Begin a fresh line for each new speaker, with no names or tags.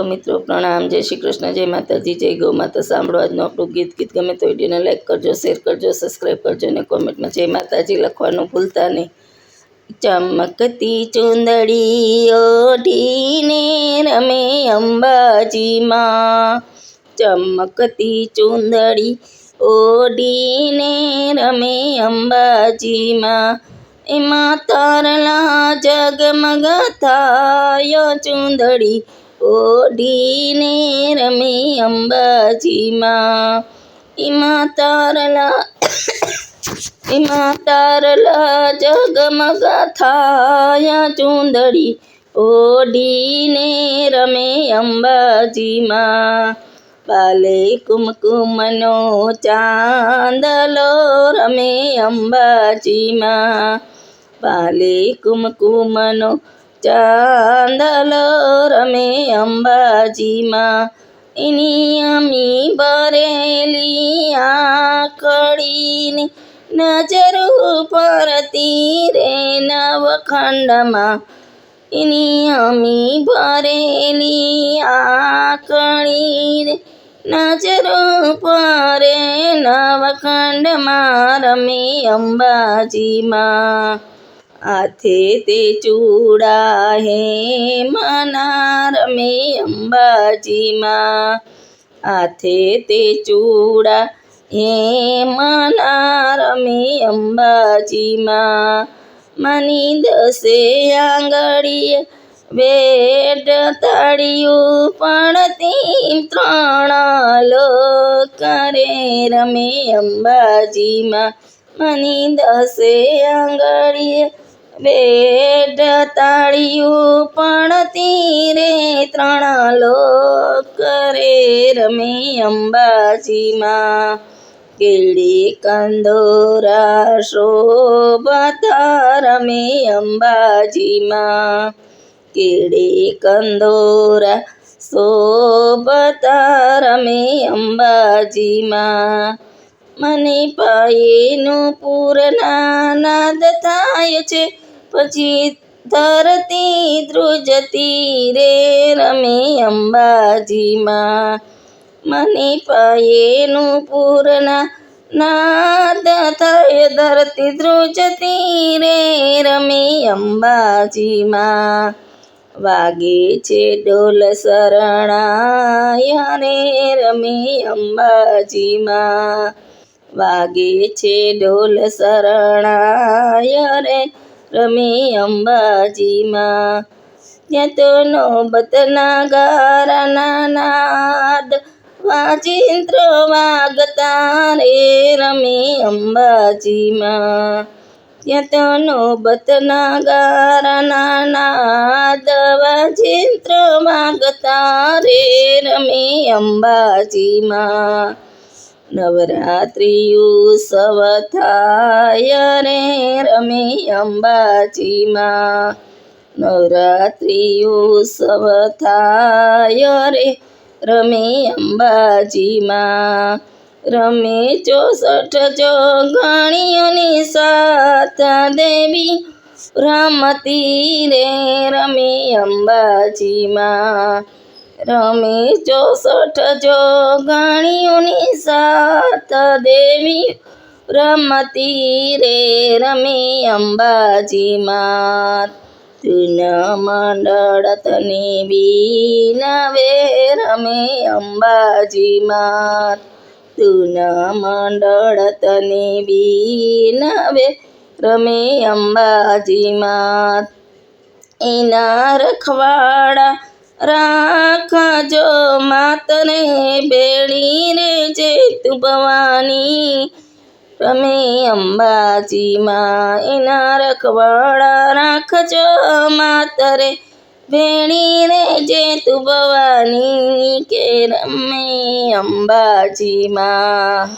Hello મિત્રો, પ્રણામ, જય શ્રી કૃષ્ણ, જય માતાજી, જય ગૌ માતા. સાંભળો આજનું આપણું ગીત. ગીત ગમે તો વિડીયોને લાઈક કરજો શેર કરજો સબસ્ક્રાઈબ કરજો અને કોમેન્ટમાં જય માતાજી લખવાનું ભૂલતા નહીં. ચમકતી ચુંદડી ઓઢીને રમે અંબાજીમાં. ચમકતી ચુંદડી ઓઢીને રમે અંબાજીમાં. એમાં તારલા જગમગ થાય ચુંદડી ઓઢીને રમે અંબાજીમાં. એમાં તારલા એમાં તારલા જગમગ થાય ચુંદડી. ઓઢીને રમે અંબાજીમાં. બાલે કુમકુમનો ચાંદલો રમે અંબાજીમાં. બાલે કુમકુમનો ચાંદલો રમે અંબાજીમાં. એની અમી ભરેલી આકડીને નજર પરતી રે નવખંડમાં. એની અમી ભરેલી આકડી રે નજર પરે નવખંડમાં રમે અંબાજીમાં. હાથે તે ચૂડા હે મના રમે અંબાજીમાં. હાથે તે ચૂડા હે મના રમે અંબાજીમાં. મની દસે આંગળીએ વેટ તાળિયું પડતી ત્રણ લોક કરે રમે અંબાજીમાં. મની દસે આંગળીએ વેટ તાળિયું પણ રે ત્રણ લોક રે રમે અંબાજીમાં. કેળી કંદોરા શોભતા રમે અંબાજીમાં. કેળી કંદોરા શોભતા રમે અંબાજીમાં. મને પાયેનું પૂરના નાદ થાય છે. પછી ધરતી ધ્રુજતી રે રમે અંબાજીમાં. મને પાયેનું પૂરના નાદ થાય, ધરતી ધ્રુજતી રે રમે અંબાજીમાં. વાગે છે ડોલ શરણાય રે રમે અંબાજીમાં. વાગે છે ડોલ શરણાય રે રમે અંબાજીમાં. ત્યાં તો નોબતના ગારાના નાદ વાજિંત્ર વાગતા રે રમે અંબાજીમાં. ત્યાં તો નોબતના ગારાના નાદ વાજિંત્ર વાગતા રે રમે અંબાજીમાં. નવરાત્રિ ઉત્સવ થાય રે રમે અંબાજીમાં નવરાત્રિ ઉત્સવ થાય રે રમે અંબાજીમાં રમે ચોસઠ જોગણીઓની સાત દેવી રમતી રે રમે અંબાજીમાં રમે ચોસઠ જોગણીઓની સાત દેવી રમતી રે રમે અંબાજીમાં તુન મંડળ તને બીનવે રમે અંબાજીમાં તુન મંડળ તને બીનવે રમે અંબાજીમાં એના રખવાડા રાખજો માતને બેડી રે જે તું ભવાની. રમે અંબાજીમાં એના રખવાડા રાખજો માતરે ભેણી રે જે તું ભવાની. કે રમે અંબાજીમાં